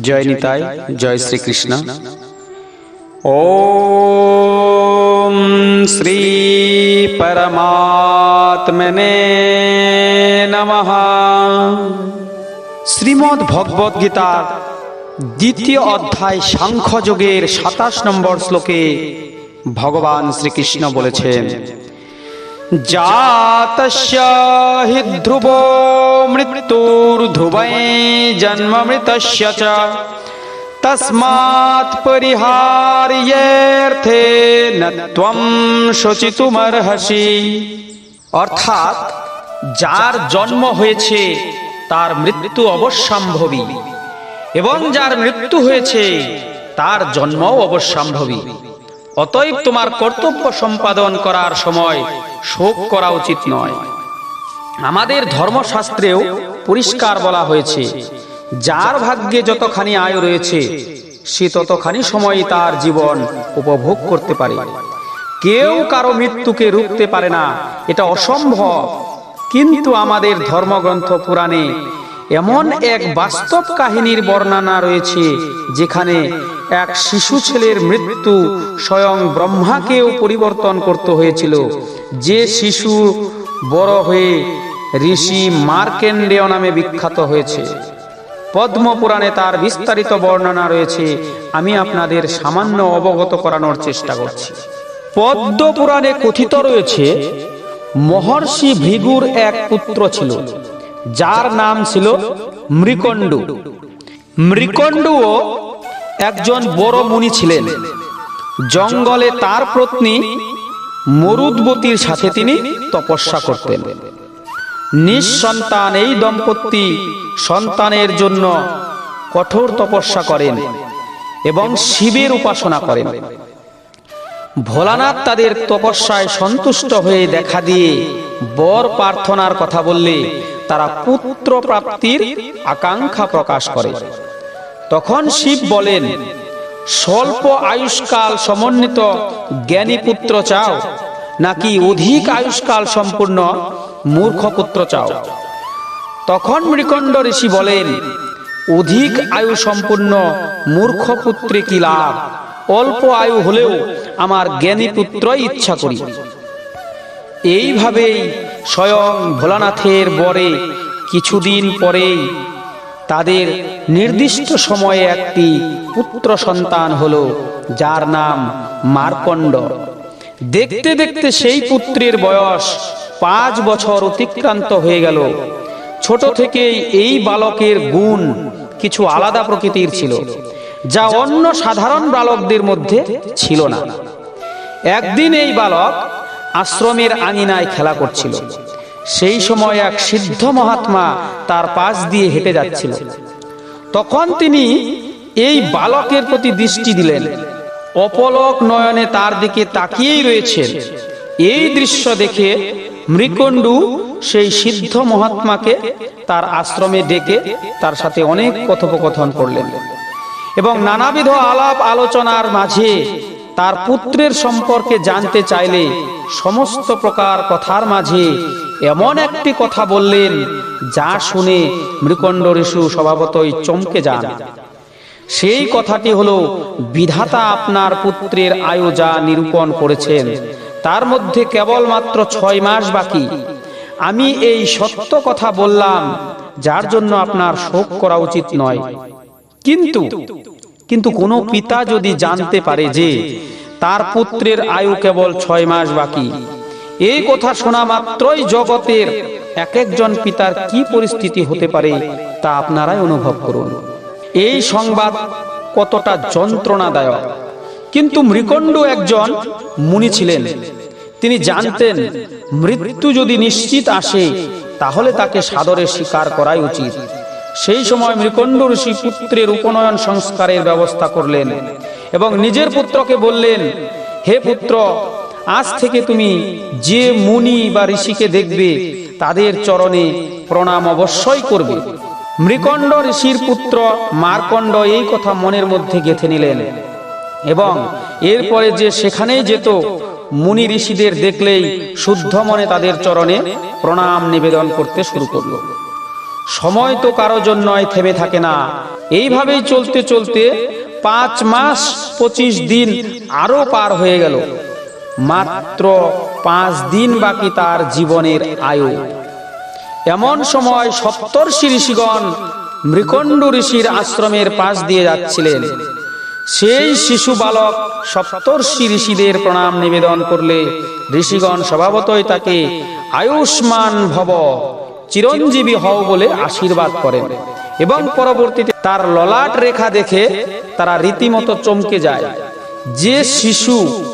জয় নিতাই, জয় শ্রীকৃষ্ণ। ও শ্রী পরমাত্মনে নমঃ। শ্রীমদ্ ভগবদ গীতার দ্বিতীয় অধ্যায় সাংখ্যযোগের সাতাশ নম্বর শ্লোকে ভগবান শ্রীকৃষ্ণ বলেছেন জাতস্য হি ধ্রুব মৃত্যুর্ধ্রুবৈ জন্মমৃতস্য চ তস্মাৎ পরিহার্যের্থে ন ত্বম শোচিতুমর্হসি অর্থাৎ যার জন্ম হয়েছে, তার মৃত্যু অবশ্যম্ভবী। এবং যার মৃত্যু হয়েছে, তার জন্মও অবশ্যম্ভবী। অতএব তোমার কর্তব্য সম্পাদন করার সময় শোক করা উচিত নয়। আমাদের ধর্মশাস্ত্রেও পরিষ্কার বলা হয়েছে, যার ভাগ্যে যতখানি আয় রয়েছে, সে ততখানি সময় তার জীবন উপভোগ করতে পারে। কেউ কারও মৃত্যুকে রুখতে পারে না, এটা অসম্ভব। কিন্তু আমাদের ধর্মগ্রন্থ পুরাণে এমন এক বাস্তব কাহিনীর বর্ণনা রয়েছে, যেখানে এক শিশু ছেলের মৃত্যু স্বয়ং ব্রহ্মাকেও পরিবর্তন করতে হয়েছিল। যে শিশু বড় হয়ে ঋষি মার্কেন্ডেয় নামে বিখ্যাত হয়েছে। পদ্ম পুরাণে তার বিস্তারিত বর্ণনা রয়েছে। আমি আপনাদের সামান্য অবগত করানোর চেষ্টা করছি। পদ্ম পুরাণে কথিত রয়েছে, মহর্ষি ভৃগুর এক পুত্র ছিল, যার নাম ছিল মৃকণ্ডু। মৃকণ্ডুও একজন বড় মুনি ছিলেন। জঙ্গলে তার পত্নী মরুদবতীর সাথে তিনি তপস্যা করতেন। নিঃসন্তান এই দম্পতি সন্তানের জন্য কঠোর তপস্যা করেন এবং শিবের উপাসনা করেন। ভোলানাথ তাদের তপস্যায় সন্তুষ্ট হয়ে দেখা দিয়ে বর প্রার্থনার কথা বললে তারা পুত্র প্রাপ্তির আকাঙ্ক্ষা প্রকাশ করে। তখন শিব বলেন স্বল্প আয়ুষ্কাল সমন্বিত জ্ঞানী পুত্র চাও, নাকি অধিক আয়ুষ্কাল সম্পূর্ণ মূর্খ পুত্র চাও? তখন মৃকণ্ড ঋষি বলেন, অধিক আয়ু সম্পূর্ণ মূর্খ পুত্রে কি লাভ? অল্প আয়ু হলেও আমার জ্ঞানী পুত্রই ইচ্ছা করি। এইভাবেই স্বয়ং ভোলানাথের বরে কিছুদিন পরেই তাদের নির্দিষ্ট সময়ে একটি পুত্র সন্তান হলো, যার নাম মার্কণ্ড। দেখতে দেখতে সেই পুত্রের বয়স পাঁচ বছর অতিক্রান্ত হয়ে গেল। ছোট থেকেই এই বালকের গুণ কিছু আলাদা প্রকৃতির ছিল, যা অন্য সাধারণ বালকদের মধ্যে ছিল না। একদিন এই বালক আশ্রমের আঙিনায় খেলা করছিল। সেই সময় এক সিদ্ধ মহাত্মা তার পাশ দিয়ে হেঁটে যাচ্ছিল। তখন তিনি এই বালকের প্রতি দৃষ্টি দিলেন। অপলক নয়নে তার দিকে তাকিয়েই রয়েছেন। এই দৃশ্য দেখে মৃকণ্ডু সেই সিদ্ধ মহাত্মাকে তার আশ্রমে ডেকে তার সাথে অনেক কথোপকথন করলেন এবং নানাবিধ আলাপ আলোচনার মাঝে তার পুত্রের সম্পর্কে জানতে চাইলে সমস্ত প্রকার কথার মাঝে এমন একটি কথা বললেন, যা শুনে মৃকণ্ড ঋষু স্বভাবতই চমকে যান। সেই কথাটি হলো, বিধাতা আপনার পুত্রের আয়ু যা নিরূপণ করেছেন, তার মধ্যে কেবলমাত্র ছয় মাস বাকি। আমি এই সত্য কথা বললাম, যার জন্য আপনার শোক করা উচিত নয়। কিন্তু কিন্তু কোনো পিতা যদি জানতে পারে যে তার পুত্রের আয়ু কেবল ছয় মাস বাকি। এই কথা শোনা মাত্রই জগতের এক একজন পিতার কি পরিস্থিতি হতে পারে তা আপনারাই অনুভব করুন। এই সংবাদ কতটা যন্ত্রণাদায়ক। কিন্তু মৃকণ্ড একজন মুনি ছিলেন। তিনি জানতেন মৃত্যু যদি নিশ্চিত আসে তাহলে তাকে সাদরে স্বীকার করাই উচিত। সেই সময় মৃকণ্ড ঋষি পুত্রের উপনয়ন সংস্কারের ব্যবস্থা করলেন এবং নিজের পুত্রকে বললেন, হে পুত্র, আজ থেকে তুমি যে মুনি বা ঋষিকে দেখবে, তাদের চরণে প্রণাম অবশ্যই করবে। মৃকণ্ড ঋষির পুত্র মারকণ্ড এই কথা মনের মধ্যে গেঁথে নিলেন এবং এরপরে যে সেখানেই যেত, মুনি ঋষিদের দেখলেই শুদ্ধ মনে তাদের চরণে প্রণাম নিবেদন করতে শুরু করল। সময় তো কারও জন্যই থেমে থাকে না। এইভাবেই চলতে চলতে পাঁচ মাস পঁচিশ দিন আরও পার হয়ে গেল। মাত্র পাঁচ দিন বাকি তার জীবনের আয়ু। এমন সময় সপ্তর্ষি ঋষিগণ মৃকণ্ড ঋষির আশ্রমের পাশ দিয়ে যাচ্ছিলেন। সেই শিশু বালক সপ্তর্ষি ঋষিদের প্রণাম নিবেদন করলে ঋষিগণ স্বভাবতই তাকে আয়ুষ্মান ভব চিরঞ্জীবী হও বলে আশীর্বাদ করেন। এবং পরবর্তীতে তার ললাট রেখা দেখে তারা রীতিমতো চমকে যায়। যে শিশু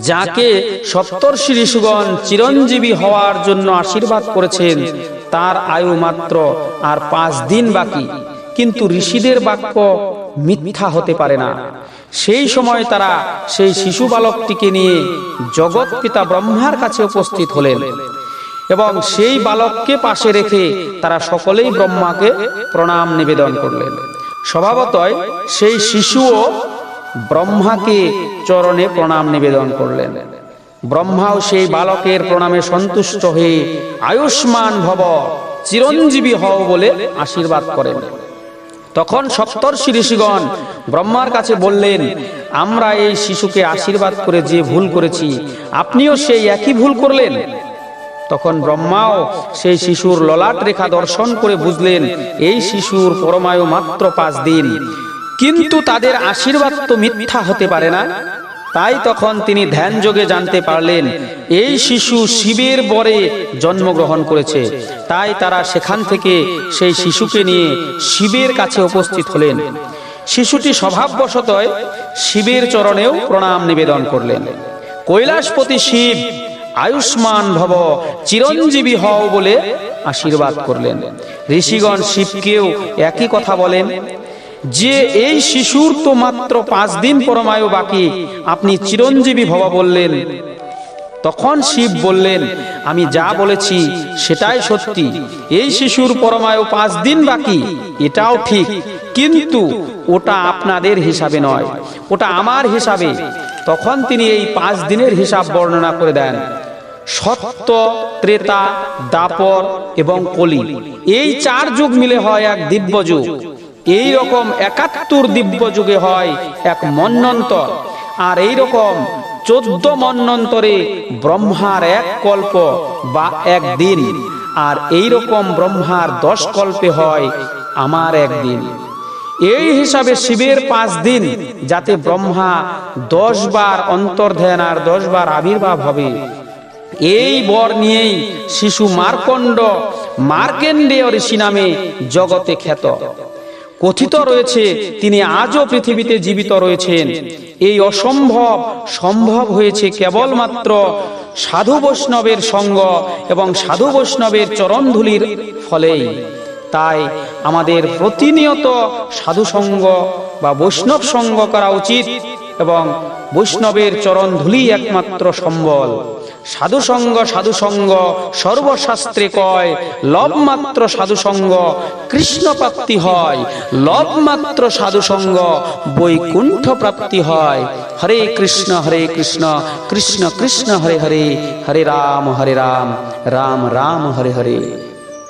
যাকে সপ্তর্ষি ঋষিগণ চিরঞ্জীবী হওয়ার জন্য আশীর্বাদ করেছেন, তার আয়ু মাত্র আর পাঁচ দিন বাকি। কিন্তু ঋষিদের বাক্য মিথ্যা হতে পারে না। সেই সময় তারা সেই শিশু বালকটিকে নিয়ে জগৎ পিতা ব্রহ্মার কাছে উপস্থিত হলেন। এবং সেই বালককে পাশে রেখে তারা সকলেই ব্রহ্মাকে প্রণাম নিবেদন করলেন। স্বভাবতই সেই শিশুও ব্রহ্মাকে চরণে প্রণাম নিবেদন করলেন। ব্রহ্মাও সেই বালকের প্রণামে সন্তুষ্ট হয়ে আয়ুষ্মান ভব, চিরঞ্জীবী হও বলে আশীর্বাদ করেন। তখন সপ্তর্ষি ঋষিগণ ব্রহ্মার কাছে বললেন, আমরা এই শিশুকে আশীর্বাদ করে যে ভুল করেছি, আপনিও সেই একই ভুল করলেন? তখন ব্রহ্মাও সেই শিশুর ললাট রেখা দর্শন করে বুঝলেন, এই শিশুর পরমায়ু মাত্র পাঁচ দিন। কিন্তু তাদের আশীর্বাদ তো মিথ্যা হতে পারে না। তাই তখন তিনি ধ্যান যোগে জানতে পারলেন, এই শিশু শিবের বরে জন্মগ্রহণ করেছে। তাই তারা সেখান থেকে সেই শিশুকে নিয়ে শিবের কাছে উপস্থিত হলেন। শিশুটি স্বভাববশতই শিবের চরণেও প্রণাম নিবেদন করলেন। কৈলাসপতি শিব আয়ুষ্মান ভব, চিরঞ্জীবী হও বলে আশীর্বাদ করলেন। ঋষিগণ শিবকেও একই কথা বলেন, যে এই শিশুর তো মাত্র পাঁচ দিন পরমায়ু বাকি, আপনি চিরঞ্জীবী ভব বললেন। তখন শিব বললেন, আমি যা বলেছি সেটাই সত্যি। এই শিশুর পরমায়ু পাঁচ দিন বাকি, এটাও ঠিক। কিন্তু ওটা আপনাদের হিসাবে নয়, ওটা আমার হিসাবে। তখন তিনি এই পাঁচ দিনের হিসাব বর্ণনা করে দেন। সত্য, ত্রেতা, দাপর এবং কলি। এই চার যুগ মিলে হয় এক দিব্য যুগ এই রকম একাত্তর দিব্য যুগে হয় এক মন্নন্তর। আর এই রকম চোদ্দ মন্নন্তরে ব্রহ্মার এক কল্প বা এক দিন। আর এই রকম ব্রহ্মার দশ কল্পে হয় আমার একদিন এই হিসাবে শিবের পাঁচ দিন, যাতে ব্রহ্মা দশ বার অন্তর্ধ্যান আর দশ বার আবির্ভাব হবে। এই বর নিয়েই শিশু মার্কণ্ড মার্কেন্ডেয় ঋষি নামে জগতে খ্যাত। কথিত রয়েছে, তিনি আজও পৃথিবীতে জীবিত রয়েছেন। এই অসম্ভব সম্ভব হয়েছে কেবলমাত্র সাধু বৈষ্ণবের সঙ্গ এবং সাধু বৈষ্ণবের চরণধুলির ফলেই। তাই আমাদের প্রতিনিয়ত সাধু সঙ্গ বা বৈষ্ণব সঙ্গ করা উচিত এবং বৈষ্ণবের চরণ ধুলি একমাত্র সম্বল। সাধু সঙ্গ সাধু সঙ্গ সর্বশাস্ত্রে কয় লব মাত্র সাধু সঙ্গ কৃষ্ণ প্রাপ্তি হয় লব মাত্র সাধু সঙ্গ বৈকুণ্ঠ প্রাপ্তি হয়। হরে কৃষ্ণ হরে কৃষ্ণ কৃষ্ণ কৃষ্ণ, হরে হরে হরে রাম হরে রাম রাম রাম, হরে হরে।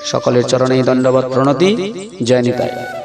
সকলের চরণে দণ্ডবত প্রণতি, জয় নিতাই।